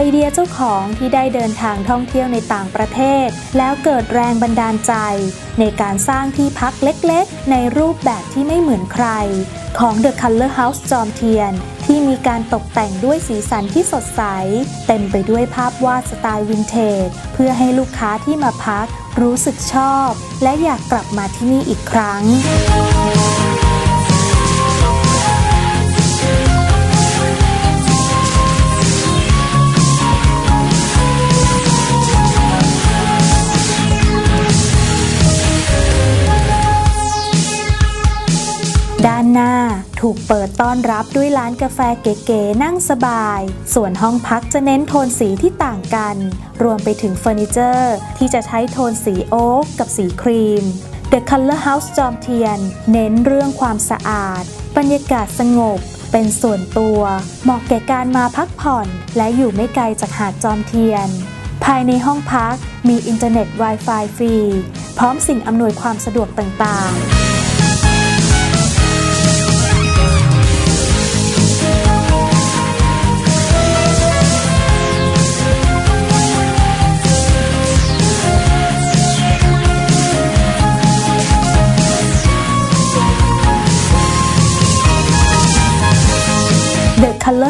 ไอเจ้าของที่ได้เดินทางท่องเที่ยวในต่างประเทศ แล้วเกิดแรงบันดาลใจ ในการสร้างที่พักเล็กๆ ในรูปแบบที่ไม่เหมือนใคร ของ The Color House จอมเทียน ที่มีการตกแต่งด้วยสีสันที่สดใส เต็มไปด้วยภาพวาดสไตล์วินเทจ เพื่อให้ลูกค้าที่มาพักรู้สึกชอบ และอยากกลับมาที่นี่อีกครั้ง หน้า ถูกเปิดต้อนรับด้วยร้านกาแฟเก๋ๆนั่งสบาย ส่วนห้องพักจะเน้นโทนสีที่ต่างกัน รวมไปถึงเฟอร์นิเจอร์ ที่จะใช้โทนสีโอ๊กกับสีครีม The Color House จอมเทียน เน้นเรื่องความสะอาด บรรยากาศสงบ เป็นส่วนตัว เหมาะแก่การมาพักผ่อน และอยู่ไม่ไกลจากหาดจอมเทียน ภายในห้องพักมีอินเทอร์เน็ต Wi-Fi ฟรี พร้อมสิ่งอำนวยความสะดวกต่างๆ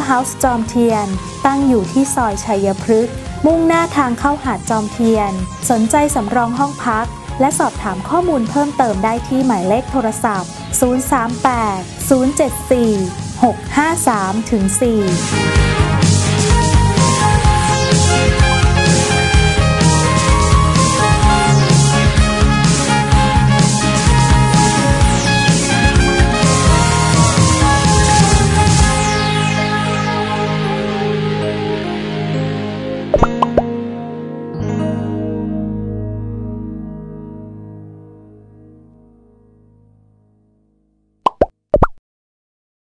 ร์เฮาส์จอมเทียน ตั้งอยู่ที่ซอยชัยพฤกษ์มุ่งหน้าทางเข้าหาดจอมเทียน สนใจสำรองห้องพัก และสอบถามข้อมูลเพิ่มเติมได้ที่หมายเลขโทรศัพท์ 038 074 653 4